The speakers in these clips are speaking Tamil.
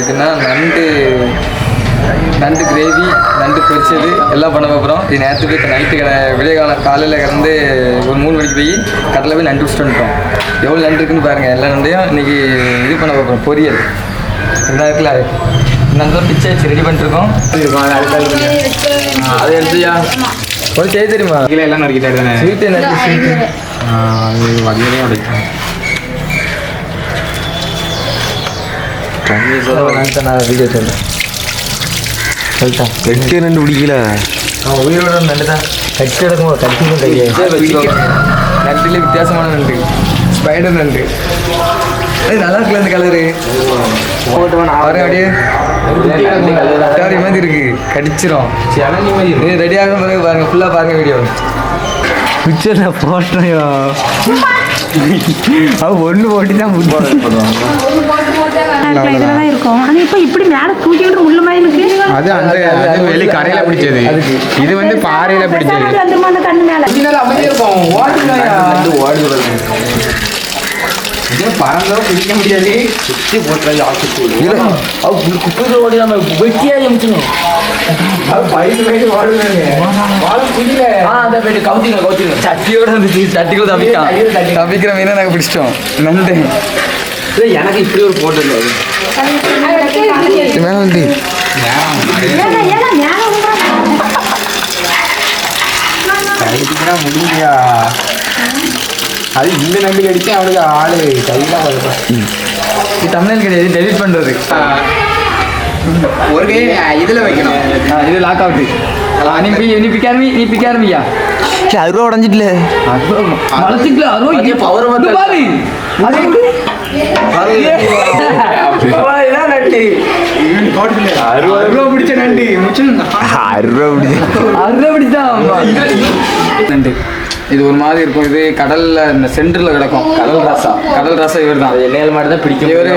இதுனா நண்டு நண்டு கிரேவி நண்டு பொரிச்சது. எல்லாம் பண்ண போகிறோம் இது நேரத்துக்கு இப்போ நைட்டு விடிய காலம் காலையில் கிடந்து ஒரு மூணு மணிக்கு போய் கடலில் போய் நண்டு பிடிச்சிட்டு வந்துட்டோம். எவ்வளோ நண்டு இருக்குன்னு பாருங்கள் எல்லா நண்டையும் இன்றைக்கி இது பண்ண போகிறோம் பொரியல். என்ன இருக்குல்ல நண்டு பிச்சை வச்சு ரெடி பண்ணிட்டுருக்கோம். அது எடுத்துயா? ஒரு செய்ய தெரியுமா எல்லாம் நறுக்கிட்டாரு தானே? ஸ்வீட்டு அது வகையிலையும் உடைக்கும் நான் வீடியோ சொல்கிறேன் சொல்லிட்டேன். எட்டு ரெண்டு பிடிக்கல. அவன் உயிரோட நண்டு தான். கட்டி எடுக்கும் கட்டிக்கும் கையை. நண்டுல வித்தியாசமான நண்டு ஸ்பைடர் நண்டு அது நல்லா இருக்குல்ல இந்த கலரு பாரு அப்படியே. கட்டாரி மாதிரி இருக்கு. கடிச்சிரும். ரெடி ஆகும் பாருங்க ஃபுல்லாக பாருங்க வீடியோ பிக்சரில் போட்டோயா அது ஒன்று போட்டு தான் இதுல தான் இருக்கும். ஆனா இப்ப இப்படி மேல தூக்கி விட்டு உள்ள மாதிரி இருக்கு அது அந்த அது வெளி கரையில பிடிச்சது. இது வந்து பாறையில பிடிச்சது. அந்த கண்ணு மேல. பறந்தோ பிடிக்க முடியாது. சுற்றி போட்டுறது ஆக்கிட்டு சட்டியோட இருந்துச்சு சட்டிக்குள்ள தப்பிக்கான் தப்பிக்கிற மீனை நாங்கள் பிடிச்சிட்டோம். நண்டு. எனக்கு இப்படி ஒரு போட்டு விடுறா. முடிஞ்சியா அது இந்த நம்பி அடிச்சு அவனுக்கு ஆளு கையில தமிழ் கிடையாது டெலிட் பண்ணுறது ஒரு கை இதுல வைக்கணும். இது லாக் ஆகுது நீ நீ பிக்க ஆரம்பி நீ பிக்க ஆரம்பியா அருவா உடஞ்சிட்டுல. மலத்துக்குள்ள அருவா பவர் இது பாரு. நண்டு. இது ஒரு மாதிரி இருக்கும். இது கடல்ல இந்த சென்டர்ல கிடக்கும். கடல் ராசா. கடல் ராசா இவர் தான் எண்ணெயில் மட்டும் தான் பிடிக்கும் இவர்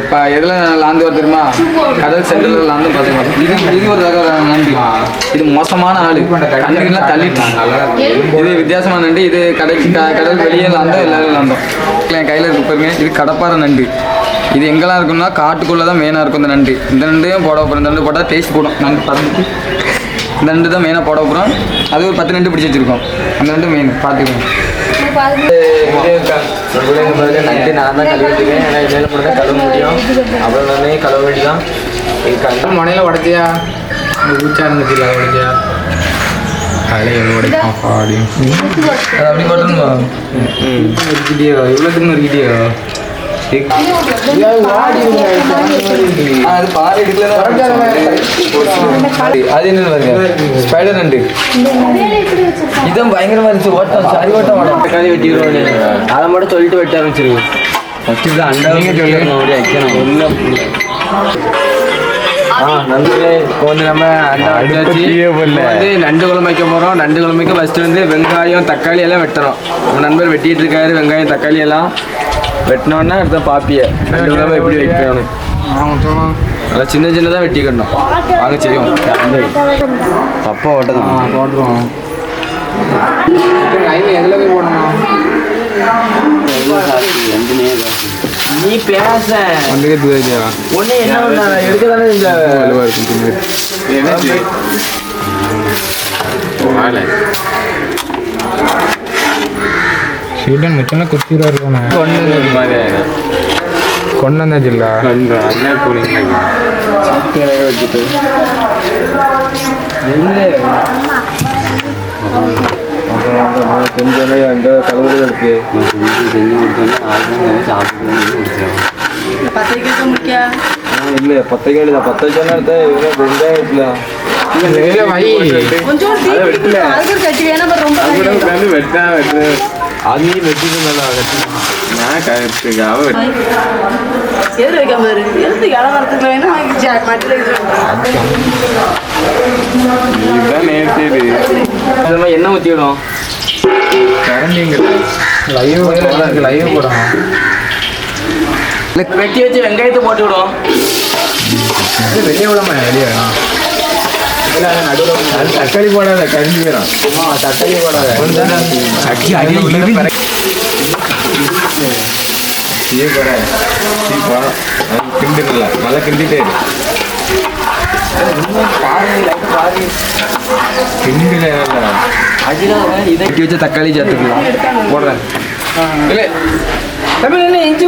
இப்போ எதில் லாந்து வர தெரியுமா? கடல் சென்டரில் லாந்து பார்த்துக்கலாம் இது இது ஒரு ரக நண்டு இது மோசமான ஆளு. கண்ணுக்கெல்லாம் தள்ளிட்டான் இது வித்தியாசமான நண்டு. இது கடைக்கு கடல் வெளியே லாந்தோம் எல்லாரும் லாந்தோம். என் கையில் இருக்கு பாருங்க. இது கடப்பாறை நண்டு. இது எங்கெல்லாம் இருக்கும்னா காட்டுக்குள்ளே தான் மெயினாக இருக்கும் இந்த நண்டு. இந்த நண்டையும் போட போகிறோம் இந்த நண்டு போட்டால் டேஸ்ட் போடும் நண்டு பறந்துட்டு இந்த நண்டு தான் மெயினாக போட போகிறோம் அது ஒரு பத்து நண்டு பிடிச்சி வச்சிருக்கோம். அந்த நண்டு மெயின் பார்த்துக்கோங்க நட்டு நான் தான் கழுவிட்டுருக்கேன் ஏன்னா இதில் மட்டும் தான் கழுவ முடியும் அப்புறம் நானே கழுவ வேண்டிதான் இதுக்கு முனையில் உடச்சியா ஊச்சா இருந்துச்சு உடச்சியா அப்படி போட்டோம்மா இருக்கிட்டியோ இவ்வளோத்துக்கு இருக்கிட்டியோ அது என்ன பாருங்க ஸ்பைடர் நண்டு இதான் பயங்கரமா இருந்துச்சு ஓட்டம் சாரி ஓட்டம் ஓட்டம் தக்காளி வெட்டிடுவோம் அதை மட்டும் சொல்லிட்டு வெட்ட ஆரம்பிச்சிருவோம் ஃபஸ்ட்டு தான் அண்டா நீங்க சொல்லுங்க. அப்படி வைக்கணும் இப்போ வந்து நம்ம வந்து நண்டு குழம்பு வைக்க போகிறோம் நண்டு குழம்புக்கு ஃபஸ்ட்டு வந்து வெங்காயம் தக்காளி எல்லாம் வெட்டணும் நம்ம நண்பர் வெட்டிட்டு இருக்காரு வெங்காயம் தக்காளி எல்லாம் வெட்டினோன்னா அடுத்த பாப்பிய. நண்டு குழம்பு எப்படி வைக்கணும் நல்லா சின்ன சின்னதாக வெட்டிக்கணும் வாங்க செய்யும். பப்பா ஓட்டது போட்டுருவோம் எதில் போய் போடணும்? நீ பேச. ஒண்ணு என்ன பண்ண? எடுக்க தானே செஞ்ச ಸ್ವೀಡನ್ ಮುಚ್ಚನ ಕೊತ್ತಿರೋರು ಕೊಂಡಂದಿಲ್ಲ கொஞ்சம் அந்த கலவுகள் இருக்கு இல்ல பத்தைக்கு தான் பத்து வச்சா எடுத்தா வெங்காயத்துல அதையும் வெட்டிட்டு நல்லா நான் கரெக்டுக்காக எது இளவரத்துக்கு வேணா இதுதான் நேர்த்தி இந்த மாதிரி எண்ணெய் ஊற்றிவிடும் லைவ் லைவ் போடணும் வெட்டி வச்சு வெங்காயத்தை போட்டு விடும். வெளியே விடாம வெளியே வேணாம் தக்காளி போடாத கரிஞ்சு போயிடும் தக்காளி போடாத. அடி அடி தீய குறை தீ போகிறோம் கிண்டு நல்லா கிண்டிட்டே கிண்டுல வச்ச தக்காளி சேர்த்துக்கலாம். போடுறேன். இல்லை. தம்பி என்ன இஞ்சி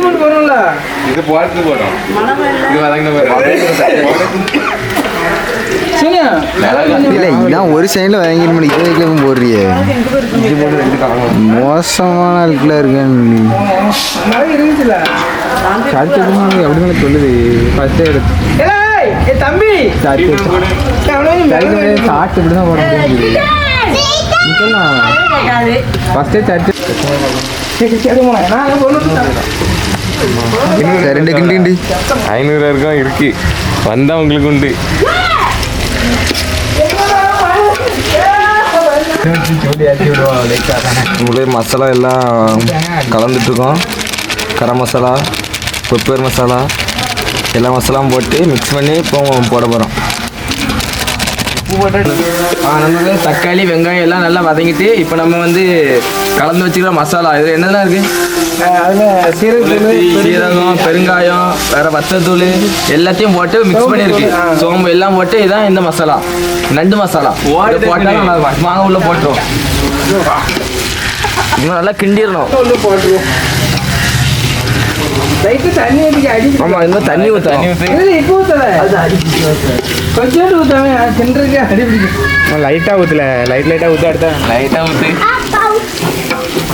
இது வதங்கின சீனியா இல்லை இதான் ஒரு சைடில் வாங்கிட்டு மணி இருபது போடுறியே? மோசமான ஆட்களா இருக்கேன் அப்படின்னு சொல்லுது? ஃபஸ்ட்டு எடுத்து ஏய் ஏய் தம்பி. சாப்பிட்டு இப்படி தான் போட முடியும் ஃபஸ்ட்டே ரெண்டு கிண்டி ஐநூறு இருக்கும் இருக்கு. வந்தா உங்களுக்கு உண்டு. உங்களுக்கு மசாலா எல்லாம் கலந்துட்டுருக்கோம். கரம் மசாலா பெப்பர் மசாலா எல்லா மசாலாவும் போட்டு மிக்ஸ் பண்ணி இப்போ போட போகிறோம் நம்ம தக்காளி வெங்காயம் எல்லாம் நல்லா வதங்கிட்டு இப்போ நம்ம வந்து கலந்து வச்சுக்கிற மசாலா இது என்னெல்லாம் இருக்குது அதில் சீரகம் சீரகம் பெருங்காயம் வேற வத்தத்தூள் எல்லாத்தையும் போட்டு மிக்ஸ் பண்ணியிருக்கு. சோம்பு எல்லாம் போட்டு இதான் இந்த மசாலா. நண்டு மசாலா. இதை போட்டா நல்லா இருக்கும். வாங்க உள்ள போட்டுருவோம். இன்னும் நல்லா கிண்டிடணும் ஆமா இன்னும் தண்ணி ஊற்ற தண்ணி ஊற்றி இப்போ ஊற்றல கொஞ்சோண்டு ஊற்றாம கிண்டருக்கு அடி பிடிக்கும். லைட்டாக ஊற்றல லைட் லைட்டாக ஊற்ற அடுத்தா. லைட்டாக ஊற்றி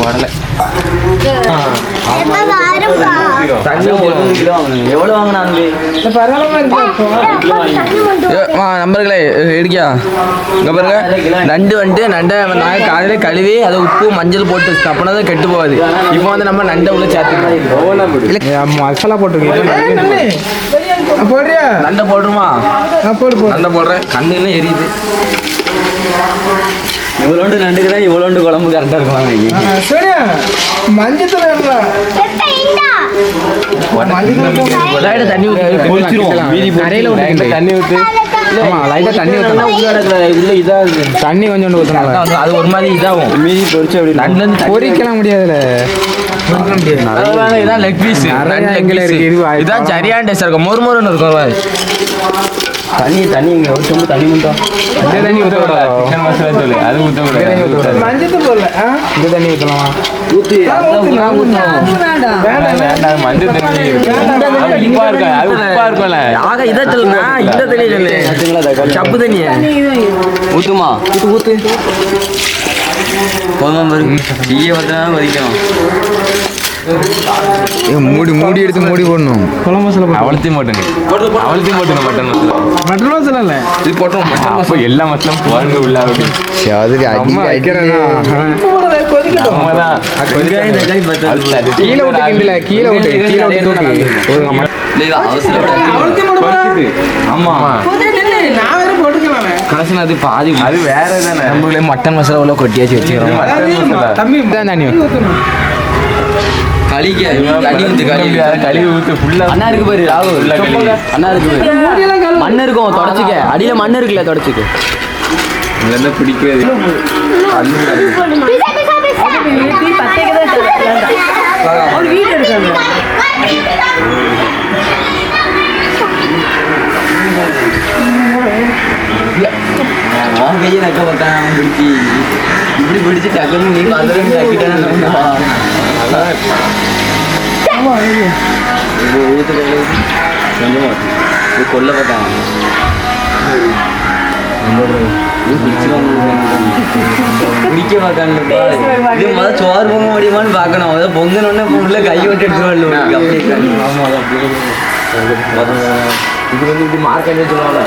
போடல. நம்பர்களே இங்கே பாருங்க. நண்டு வந்துட்டு நண்டை நாங்கள் காலையில் கழுவி அதை உப்பு மஞ்சள் போட்டு தப்பினா தான் கெட்டு போகாது. இப்போ வந்து நம்ம நண்டை உள்ள சேர்த்துக்கலாம் மசாலா போட்டுருக்கீங்க போடுறியா? நண்டை போடுறோமா? போடு நண்டை போடுறேன். கண்ணு என்ன எரியுது. இவ்வளோண்டு நண்டுக்கு தான் இவ்வளோண்டு குழம்பு கரெக்டாக இருக்கலாம் சோனியா மஞ்சத்தூள் தண்ணி ஊற்றி தண்ணி தண்ணி கொஞ்சோண்டு ஊற்றணும் அது ஒரு மாதிரி இதாகும். மீதி பொறிச்சு அப்படி பொரிக்கலாம் முடியாதுல்ல. இதான் லெக் பீஸ் இதான் சரியான டேஸ்ட் இருக்கும். மொறு மொறுன்னு இருக்கும். தண்ணி தண்ணி இங்கே ஒரு சொம்பு தண்ணி மட்டும் இந்த தண்ணி ஊற்றக்கூடாது சிக்கன் மசாலா தூள் அது ஊற்றக்கூடாது மஞ்சத்தூள் போடல? இந்த தண்ணி ஊற்றலாமா ஊற்றி வேண்டாம். மஞ்சள் தண்ணி உப்பா இருக்கும் அது உப்பா இருக்கும்ல ஆக இதை சொல்லுங்க இந்த தண்ணி சொல்லு சப்பு தண்ணிய? ஊற்றுமா ஊற்று ஊற்று போதுமா பாரு. டீயை பார்த்தா வதிக்கணும். ஏ மூடி மூடி எடுத்து மூடி போடணும். குழம்பு மசாலா அவளத்தையும் போட்டுங்க. அவளத்தையும் போட்டுங்க மட்டன் மசாலா. மட்டன் மசாலா இல்லை. இது போட்டோம் அப்போ எல்லா மசாலும் போடுங்க உள்ள அப்படி அதுக்கு அடி அம்மா தான் பத்து கீழே விட்டு கிண்டல கீழே விட்டு கீழே விட்டு ஆமா. கடைசியில் அது பாதி அது வேற தானே. நம்மளே மட்டன் மசாலா உள்ள கொட்டியாச்சு வச்சுக்கிறோம். தம்பி. இதான் தண்ணி களி கழுவி ஊற்று ஃபுல்லா அண்ணா இருக்கு பாரு ராகுல் அண்ணா இருக்கு பாரு. மண் இருக்கும் தொடச்சிக்க. அடியில மண் இருக்குல்ல தொடச்சிக்க. பிடிக்காது கையை நக்க பார்த்தான் அவன் பிடிச்சி. இப்படி பிடிச்சி டக்குன்னு நீ பார்த்துட்டு டக்கிட்டானா ஊற்று கையில் கொஞ்சமா இது கொல்ல பார்த்தான் குடிக்க பார்த்தாங்க இது முதல்ல சோறு பொங்க முடியுமான்னு பார்க்கணும். அதான் பொங்கனோடனே உள்ள கை விட்டு ஆமா அது அப்படியே இது வந்து இப்படி மார்க்கெட் சொல்லுவாங்க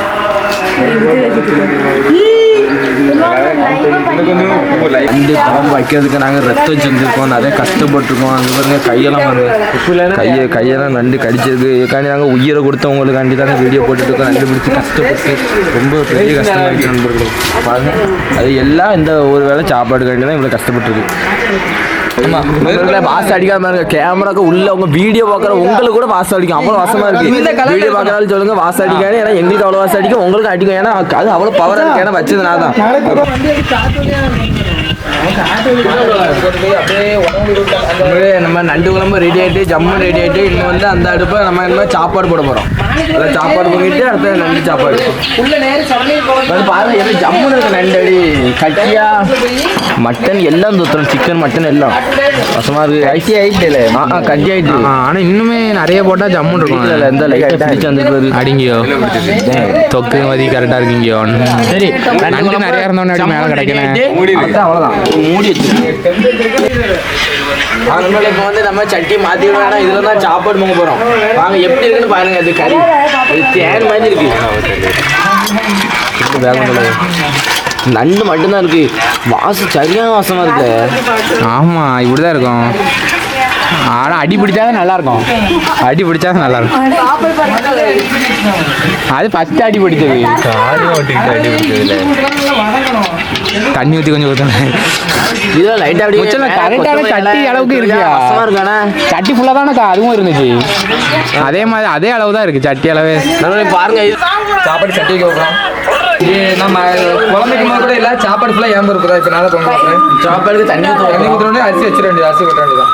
இந்த ரெண்டு வைக்கிறதுக்கு நாங்கள் ரத்தம் செஞ்சுருக்கோம் நிறைய கஷ்டப்பட்டிருக்கோம் அங்கே பாருங்க கையெல்லாம் பாருங்க கையை கையெல்லாம் நண்டு கடிச்சது இதுக்காண்டி நாங்கள் உயிரை கொடுத்தவங்களுக்காண்டி தானே வீடியோ போட்டுட்டு இருக்கோம். நண்டு பிடிச்சி கஷ்டப்பட்டு ரொம்ப பெரிய கஷ்டமாக நண்பர்கள் பாருங்க அது எல்லாம் இந்த ஒரு வேளை சாப்பாடுக்காண்டி தான் இவ்வளோ கஷ்டப்பட்டுருக்கு வாசம் அடிக்காம இருங்க கேமராக்கு உள்ள உங்க வீடியோ பார்க்குற உங்களுக்கு கூட வாசம் அடிக்கும். அவ்வளோ வாசமா இருக்கு. வீடியோ பார்க்குறாலும் சொல்லுங்க வாசம் அடிக்காது. ஏன்னா எங்களுக்கு அவ்வளோ வாசம் அடிக்கும். உங்களுக்கு அடிக்கும். ஏன்னா அது அவ்வளோ பவர் இருக்கு. ஏன்னா வச்சது நான் தான். நம்ம நண்டு குழம்பு ரெடி ஆயிட்டு ஜம்மு ரெடி ஆயிட்டு இன்னும் வந்து அந்த அடுப்பை நம்ம என்ன சாப்பாடு போட போறோம். அதில் சாப்பாடு பண்ணிட்டு அடுத்து நண்டு சாப்பாடு பாருங்க எப்படி ஜம்முன்னு இருக்கு நண்டு அடி கட்டியா மட்டன் எல்லாம் தூத்துறோம் சிக்கன் மட்டன் எல்லாம். வசமா இருக்கு கட்டி ஆயிட்டு ஆ கட்டி ஆயிட்டு. ஆனா இன்னுமே நிறைய போட்டா ஜம்முன்னு இல்ல இருக்கும். இல்ல இந்த லைட்டா பிடிச்சு வந்துருக்கு அடிங்கியோ. தொக்கு மதி கரெக்டா இருக்கீங்கயோ. சரி நண்டு நிறைய இருந்தோன்னு அப்படி மேல கிடைக்கல. அவ்வளவுதான், மூடி வச்சு. அதனால இப்போ வந்து நம்ம சட்டி மாத்தி வேணாம். இதுல தான் சாப்பாடு பொங்க போறோம். வாங்க எப்படி இருக்குன்னு பாருங்க அது கறி. இது தேன் மாதிரி இருக்கு. நண்டு மட்டும்தான் இருக்கு. வாசம் சரியான வாசமா இருக்கு. ஆமா இப்படிதான் இருக்கும். ஆனா அடி பிடிச்சாதான் நல்லா இருக்கும் அடி பிடிச்சாதான் நல்லா இருக்கும் அது ஃபர்ஸ்ட் அடி பிடிச்சது. தண்ணி ஊத்தி கொஞ்சம் ஊத்தணும் இதெல்லாம் லைட்டா அப்படியே முச்சல மேல கரெக்டான சட்டி அளவுக்கு இருக்கியா? வாசமா இருக்கானே? சட்டி ஃபுல்லா தானே அதுவும் இருந்துச்சு. அதே மாதிரி அதே அளவு தான் இருக்கு சட்டி அளவே. பாருங்க இது சாப்பாடு சட்டி வைக்க போகிறோம் இது நம்ம குழம்புக்கு போது கூட இல்லை சாப்பாடு ஃபுல்லாக ஏம்பு இருக்குதா இப்போ பொங்க போகிறேன் சாப்பாடுக்கு தண்ணி ஊத்த தண்ணி ஊற்றுறோடனே அரிசி வச்சிட வேண்டியது அரிசி கொட்ட வேண்டியதான்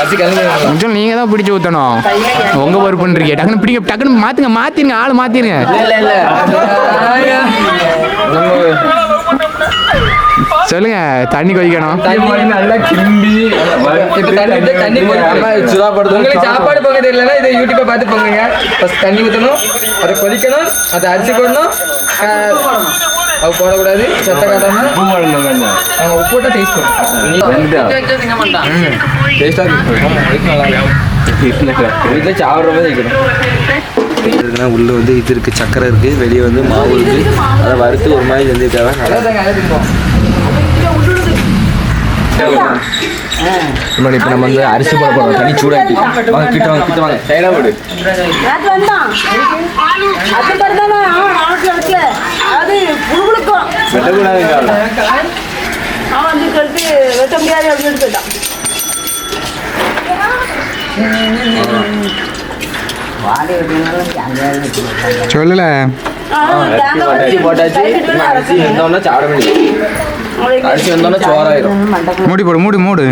அரிசி கிளம்பி கொஞ்சம் நீங்க தான் பிடிச்சு ஊத்தணும். உங்க பொறுப்புன்றீங்க டக்குனு பிடிக்க டக்குனு மாத்துங்க மாத்திருங்க ஆள் மாத்திருங்க. இல்ல இல்ல சொல்லுங்க தண்ணி கொதிக்கணும். தண்ணி நல்லா இப்போ தண்ணி உங்களுக்கு சாப்பாடு பொங்க தெரியலன்னா இதை யூடியூப்பை பார்த்து பொங்குங்க. ஃபஸ்ட் தண்ணி ஊற்றணும் அதை கொதிக்கணும். அதை அரிசி போடணும். அது போடக்கூடாது. சட்டை காட்டாம. அவங்க உப்பு போட்டால் டேஸ்ட் டேஸ்ட்டாக இருக்கும் நல்லா இருக்கும். வீட்டில் சாப்பிட்ற மாதிரி வைக்கணும் இருக்குன்னா உள்ள வந்து இது இருக்கு சக்கரை இருக்கு வெளியே வந்து மாவு இருக்கு. அதை வறுத்து ஒரு மாதிரி செஞ்சுருக்காங்க நல்லா முன்னாடி இப்போ நம்ம வந்து அரிசி போட போகிறோம் தண்ணி சூடாக்கி. வாங்க கிட்ட வாங்க கிட்ட வாங்க. சைடாக விடு அவன் வந்து கழித்து வெட்ட முடியாது அப்படின்னு சொல்லல. போட்டாச்சு. இன்னும் அரிசி வந்தோம்னா சாப்பிட வேண்டியது. அரிசி வந்தோம்னா சோறாயிரும். மூடி போடு மூடி மூடு.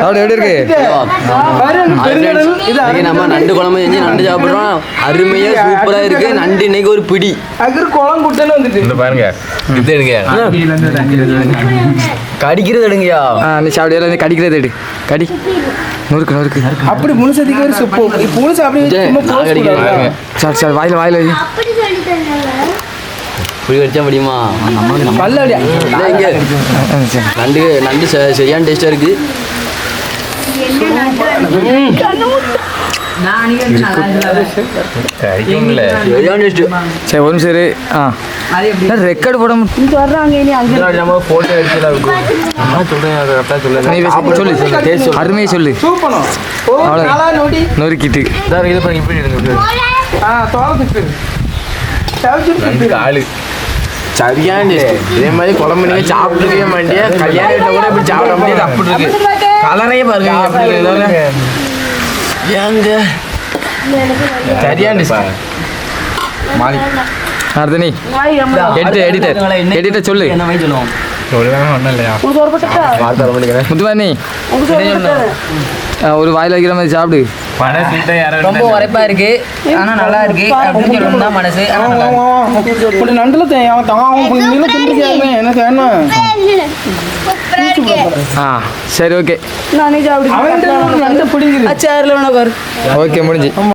சாப்பிட எப்படி இருக்கு? இன்னைக்கு நம்ம நண்டு குழம்பு செஞ்சு நண்டு சாப்பிடுறோம். அருமையா சூப்பரா இருக்கு. நண்டு இன்னைக்கு ஒரு பிடி. இந்த பாருங்க. இது எடுங்க. கடிக்கிறது எடுங்கயா ஆ நீ சாப்பிட கடிக்கிறது எடு. கடி. நொறுக்கு நொறுக்கு. அப்படி முழுசதிக்கு ஒரு சுப்பு. முழுசு அப்படி. சார் சார் வாயில் வாயில். வை. புளி கடிச்சா முடியுமா? பல்ல இங்க நண்டு நண்டு சரியான டேஸ்டா இருக்கு. சரியான டேஸ்ட் சரி இரு. ஆ. ரெக்கார்டு போட நம்ம போட்டோ எடுத்துலாம் இருக்கும். சொல்லு சொல்லு. அருமையை சொல்லு. நொறுக்கிட்டு. இது பண்ணி இப்படி எடுங்க இப்படி எடுங்க. ஆ தோலத்துக்கு சவுச்சு ஆளு. சரியான. டேஸ்ட் இதே மாதிரி குழம்பு நீங்க சாப்பிட்டுருக்கவே மாட்டியா. கல்யாண வீட்டில் கூட இப்படி சாப்பிட முடியாது. அப்படி இருக்கு. கலரே பாருங்க. எப்படி இருக்கு. ஏங்க? சரியான. டேஸ்ட் நீ எடிட்டர் எடிட்டர். எடிட்டர் சொல்லு. என்ன மாதிரி சொல்லுவோம்? ஒரு வாயில் வைக்கிற மாதிரி சாப்பிடு. ரொம்ப உரைப்பா இருக்கு. ஆனா நல்லா இருக்கு அப்படின்னு சொல்லணும் தான் மனசு. இப்படி நண்டுல தே- அவன் தான் அவன் இப்படி நின்று தின்றுக்காருமே எனக்கு என்ன? ஆ சரி ஓகே. நான் நண்டு பிடிங்குது. சேர்ல வேணா பாரு ஓகே முடிஞ்சு.